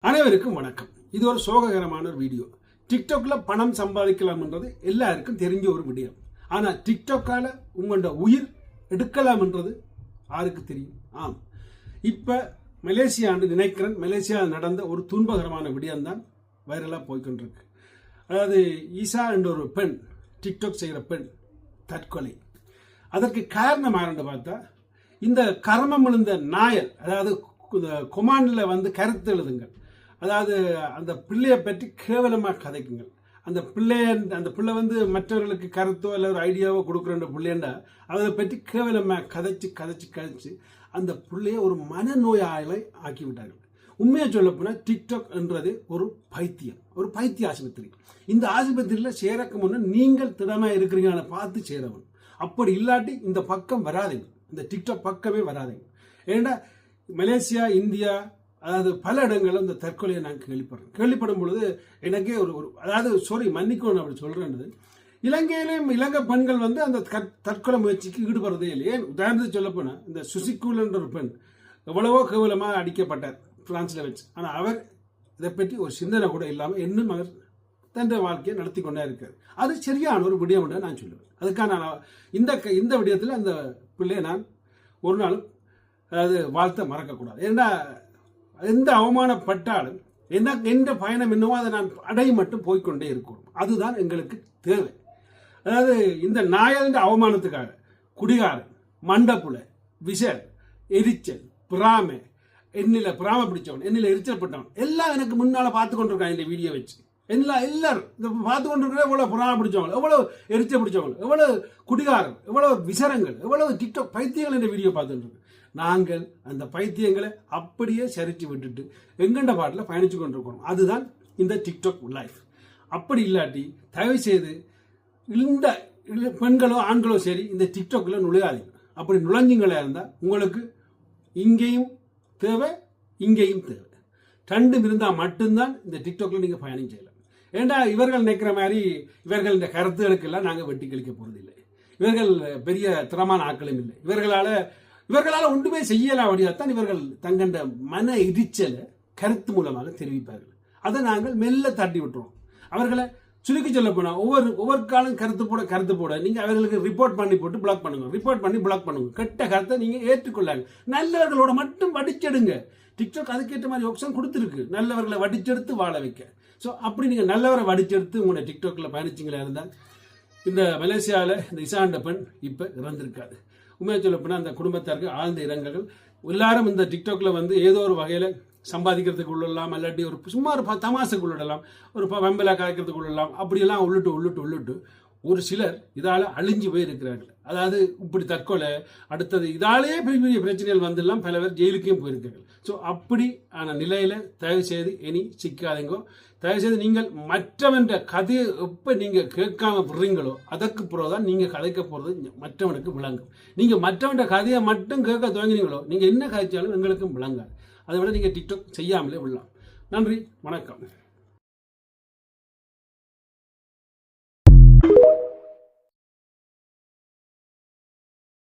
அனைவருக்கும் வணக்கம். இது ஒரு சோககரமான ஒரு வீடியோ. டிக்டாக்ல பணம் சம்பாதிக்கலாம்ன்றது எல்லாருக்கும் தெரிஞ்ச ஒரு விடயம். ஆனா டிக்டாக்கால உங்களோட உயிர் எடுக்கலாம்ன்றது யாருக்கு தெரியும்? ஆம். இப்ப மலேசியான்னு நினைக்கிறேன். மலேசியாவில் நடந்த ஒரு துன்பகரமான விடயம் தான் வைரலாக போய்கொண்டிருக்கு அதாவது ஈசா என்ற ஒரு பெண் டிக்டாக் செய்கிற பெண் தற்கொலை. அதற்கு காரணம் யாருன்னு பார்த்தா இந்த கர்மம் விழுந்த நாயர் அதாவது கொமாண்டில் வந்து கருத்து எழுதுங்கள். அதாவது அந்த பிள்ளையை பற்றி கேவலமாக கதைக்குங்கள். அந்த பிள்ளைய அந்த பிள்ளை வந்து மற்றவர்களுக்கு கருத்தோ இல்லை ஒரு ஐடியாவோ கொடுக்குற பிள்ளைண்டா அதை பற்றி கேவலமாக கதைச்சு கதைச்சு கதைச்சு அந்த பிள்ளைய ஒரு மனநோயாளை ஆக்கி விட்டார்கள் உண்மையாக சொல்ல போனால் டிக்டாக் என்றது ஒரு பைத்தியம் ஒரு பைத்திய ஆஸ்பத்திரி. இந்த ஆஸ்பத்திரியில் சேரக்கு முன்னே நீங்கள் திடமாக இருக்கிறீங்கன்னு பார்த்து சேரவும். அப்படி இல்லாட்டி இந்த பக்கம் வராதீங்க. இந்த டிக்டாக் பக்கமே வராதீங்க. ஏன்னா மலேசியா இந்தியா அதாவது பல இடங்களில் இந்த தற்கொலையை நான் கேள்விப்படுறேன். கேள்விப்படும் பொழுது எனக்கே ஒரு ஒரு அதாவது சாரி மன்னிக்கணும் அப்படி சொல்கிறேன்றது இலங்கையிலேயும் இலங்கை பெண்கள் வந்து அந்த தற்கொலை முயற்சிக்கு ஈடுபடுறதே இல்லையே. உதாரணத்துக்கு சொல்லப்போனால் இந்த சுசிகூல் என்ற ஒரு பெண் எவ்வளவோ கேவலமாக அடிக்கப்பட்டார் பிரான்ஸில் வச்சு. ஆனால் அவர் இதை பற்றி ஒரு சிந்தனை கூட இல்லாமல் இன்னும் அவர் தன் வாழ்க்கையை நடத்தி கொண்டே இருக்கார். அது சரியான ஒரு விடயம் நான் சொல்லுவேன். அதுக்காக நான் இந்த இந்த விடயத்தில் அந்த பிள்ளையை நான் ஒரு நாளும் அதாவது வாழ்த்த மறக்கக்கூடாது. ஏன்னா எந்த அவமானப்பட்டாலும் என்ன எந்த பயணம் என்னவோ அதை நான் அடை மட்டும் போய்கொண்டே இருக்கணும். அதுதான் எங்களுக்கு தேவை. அதாவது இந்த நாயந்த அவமானத்துக்காக குடிகாரன் மண்டப்புல விஷர் எரிச்சல் பிராமை என்னில பிராம பிடிச்சவன் என்னில எரிச்சல் பட்டவன் எல்லாம் எனக்கு முன்னால் பார்த்து கொண்டிருக்கான் இந்த வீடியோ வச்சு. எல்லாம் எல்லாரும் இந்த பார்த்து கொண்டிருக்கிற எவ்வளோ புறாம பிடிச்சவங்க எவ்வளோ எரிச்சல் பிடிச்சவங்க எவ்வளோ குடிகாரன் எவ்வளோ விசரங்கள் எவ்வளோ டிக்டாக் பைத்தியங்கள் இந்த வீடியோ பார்த்துட்டு நாங்கள் அந்த பைத்தியங்களை அப்படியே சரிச்சு விட்டுட்டு எங்கண்ட பாட்டில் பயணித்து கொண்டிருக்கணும். அதுதான் இந்த டிக்டாக் லைஃப் அப்படி இல்லாட்டி தயவு செய்து இந்த பெண்களோ ஆண்களோ சரி இந்த டிக்டாக்ல நுழையாதீங்க. அப்படி நுழைஞ்சிங்களா இருந்தால் உங்களுக்கு இங்கேயும் தேவை இங்கேயும் தேவை. ரெண்டும் இருந்தால் மட்டும்தான் இந்த டிக்டாக்ல நீங்கள் பயணம் செய்யலாம். ஏண்டா இவர்கள் நினைக்கிற மாதிரி இவர்கள் இந்த கருத்துகளுக்கெல்லாம் நாங்கள் வெட்டி கழிக்க போகிறதில்லை இவர்கள் பெரிய திறமான ஆக்களும் இல்லை. இவர்களால் இவர்களால் ஒன்றுமே செய்யலாவடியாத்தான் இவர்கள் தங்கண்ட மன எரிச்சலை கருத்து மூலமாக தெரிவிப்பார்கள். அதை நாங்கள் மெல்ல தட்டி விட்டுருவோம். அவர்களை சுருக்கி சொல்ல போனால் ஒவ்வொரு ஒவ்வொரு காலம் கருத்து போட கருத்து போட நீங்கள் அவர்களுக்கு ரிப்போர்ட் பண்ணி போட்டு பிளாக் பண்ணுங்க. ரிப்போர்ட் பண்ணி பிளாக் பண்ணுங்க. கெட்ட கருத்தை நீங்கள் ஏற்றுக்கொள்ளாங்க. நல்லவர்களோட மட்டும் வடிச்செடுங்க. டிக்டாக் அதுக்கேற்ற மாதிரி ஆப்ஷன் கொடுத்துருக்கு. நல்லவர்களை வடிச்செடுத்து வாழ வைக்க. ஸோ அப்படி நீங்கள் நல்லவரை வடிச்செடுத்து உங்களை டிக்டாக்ல பயணிச்சிங்களா இருந்தால் இந்த மலேசியாவில் இந்த இசாண்ட பெண் இப்போ இறந்திருக்காது. உண்மையை சொல்ல போனால் அந்த குடும்பத்தாருக்கு ஆழ்ந்த இரங்கல்கள். எல்லாரும் இந்த டிக்டாக்ல வந்து ஏதோ ஒரு வகையில் சம்பாதிக்கிறதுக்கு உள்ளலாம் இல்லாட்டி ஒரு சும்மா ஒரு தமாசுக்கு உள்ளிடலாம். ஒரு வம்பலாக காய்க்கிறதுக்கு உள்ளலாம் அப்படியெல்லாம் உள்ளிட்டு உள்ளிட்டு உள்ளிட்டு ஒரு சிலர் இதால் அழிஞ்சு போயிருக்கிறார்கள். அதாவது இப்படி தற்கொலை அடுத்தது இதாலேயே பெரிய பெரிய பிரச்சனைகள் வந்துடலாம். பல பேர் ஜெயிலுக்கும் போயிருக்கார்கள் ஸோ அப்படி ஆன நிலையில் தயவு செய்து இனி சிக்காதீங்கோ. தயவு செய்து நீங்கள் மற்றவன்ற கதையை எப்போ நீங்கள் கேட்காம விடுறீங்களோ அதற்கு பிறகு தான் நீங்கள் கதைக்க போகிறது மற்றவனுக்கு விளங்கும். நீங்கள் மற்றவன்ற கதையை மட்டும் கேட்க துவங்கினீங்களோ நீங்கள் என்ன கதைச்சாலும் எங்களுக்கும் விளங்காது. அதை விட நீங்கள் டிக்டாக் செய்யாமலே விடலாம். நன்றி வணக்கம்.